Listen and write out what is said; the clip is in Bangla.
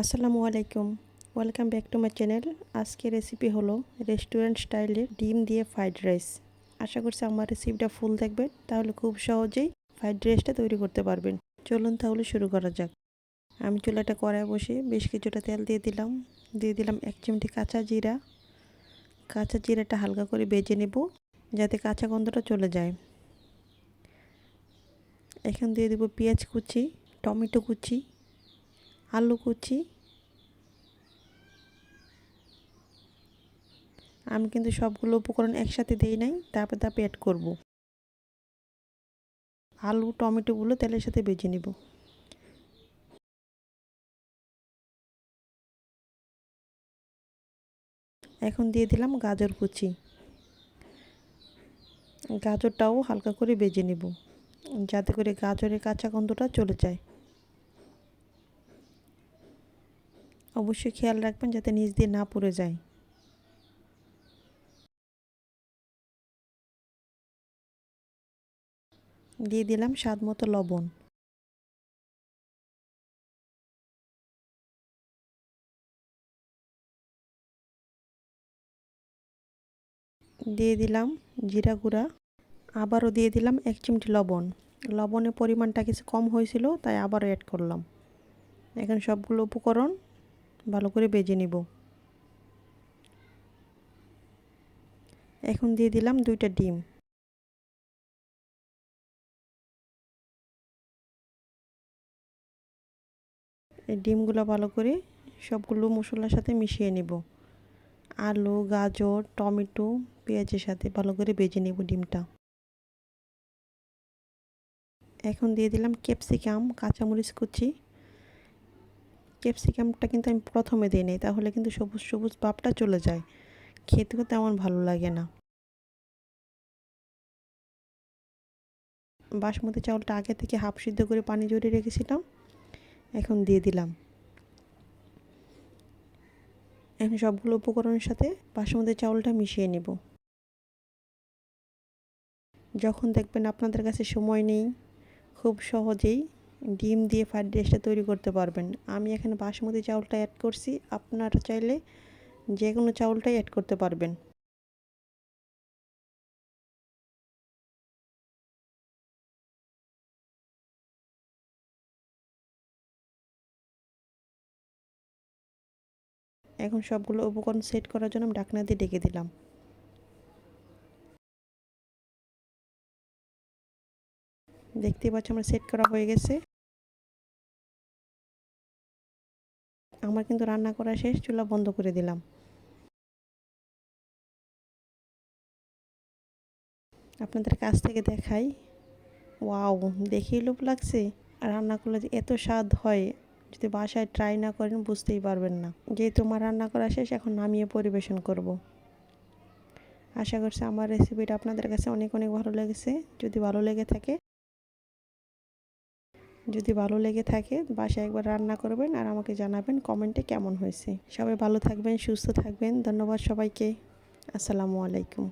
আসসালামু আলাইকুম। Welcome back to my channel আজকে রেসিপি হলো রেস্টুরেন্ট স্টাইলের ডিম দিয়ে ফ্রাইড রাইস আশা করছি আমার রেসিপিটা ফুল দেখবেন। তাহলে খুব সহজেই ফ্রাইড রাইসটা তৈরি করতে পারবেন। চলুন তাহলে শুরু করা যাক। আমি চুলাটা কড়ায় বসে বেশ কিছুটা তেল দিয়ে দিলাম। দিয়ে দিলাম এক চিমটি কাঁচা জিরা। কাঁচা জিরাটা হালকা করে বেজে নেব যাতে কাঁচা গন্ধটা চলে যায়। এখন দিয়ে দেবো পেঁয়াজ কুচি, টমেটো কুচি আলু কুচি। আমি কিন্তু সবগুলো উপকরণ একসাথে দিই নাই, তারপর তারপর অ্যাড করব। আলু, টমেটোগুলো তেলের সাথে বেজে নিব। এখন দিয়ে দিলাম গাজর কুচি। গাজরটাও হালকা করে বেজে নেব, যাতে করে গাজরের কাঁচা গন্ধটা চলে যায়। অবশ্যই খেয়াল রাখবেন যাতে নিচ দিয়ে না পড়ে যায়। দিয়ে দিলাম স্বাদ মতো লবণ। দিয়ে দিলাম জিরা গুঁড়া। আবারও দিয়ে দিলাম এক চিমটি লবণ। লবণের পরিমাণটা কিছু কম হয়েছিল, তাই আবারও অ্যাড করলাম। এখন সবগুলো উপকরণ ভালো করে বেজে নিব। এখন দিয়ে দিলাম দুইটা ডিম। এই ডিমগুলো ভালো করে সবগুলো মশলার সাথে মিশিয়ে নেব। আলু, গাজর, টমেটো, পেঁয়াজের সাথে ভালো করে বেজে নেব ডিমটা। এখন দিয়ে দিলাম ক্যাপসিকাম, কাঁচামরিচ কুচি ক্যাপসিকামটা কিন্তু আমি প্রথমে দিই নিই, তাহলে কিন্তু সবুজ সবুজ ভাবটা চলে যায়। খেতেও তেমন ভালো লাগে না। বাসমতি চাউলটা আগে থেকে হাফ সিদ্ধ করে পানি জড়িয়ে রেখেছিলাম, এখন দিয়ে দিলাম। এখন সবগুলো উপকরণের সাথে বাসমতি চাউলটা মিশিয়ে নেব। যখন দেখবেন আপনাদের কাছে সময় নেই, খুব সহজেই ডিম দিয়ে ফ্রাইড রাইসটা তৈরি করতে পারবেন। আমি এখানে বাসমতি চাউলটা অ্যাড করছি। আপনারা চাইলে যে কোনো চাউলটাই অ্যাড করতে পারবেন। এখন সবগুলো উপকরণ সেট করার জন্য আমি ডাকনা দিয়ে ডেকে দিলাম। দেখতে পাচ্ছি, আমার সেট করা হয়ে গেছে। আমার কিন্তু রান্না করা শেষ, চুলা বন্ধ করে দিলাম। আপনাদের কাছ থেকে দেখাই। ওয়াও, দেখেই লোভ লাগছে। রান্না করলে যে এত স্বাদ হয়, যদি বাসায় ট্রাই না করেন বুঝতেই পারবেন না। যেহেতু আমার রান্না করা শেষ, এখন নামিয়ে পরিবেশন করব। আশা করছি আমার রেসিপিটা আপনাদের কাছে অনেক অনেক ভালো লেগেছে। যদি ভালো লেগে থাকে যদি ভালো লেগে থাকে বাসায় একবার রান্না করবেন আর আমাকে জানাবেন কমেন্টে কেমন হয়েছে। সবাই ভালো থাকবেন, সুস্থ থাকবেন। ধন্যবাদ সবাইকে। আসসালামু আলাইকুম।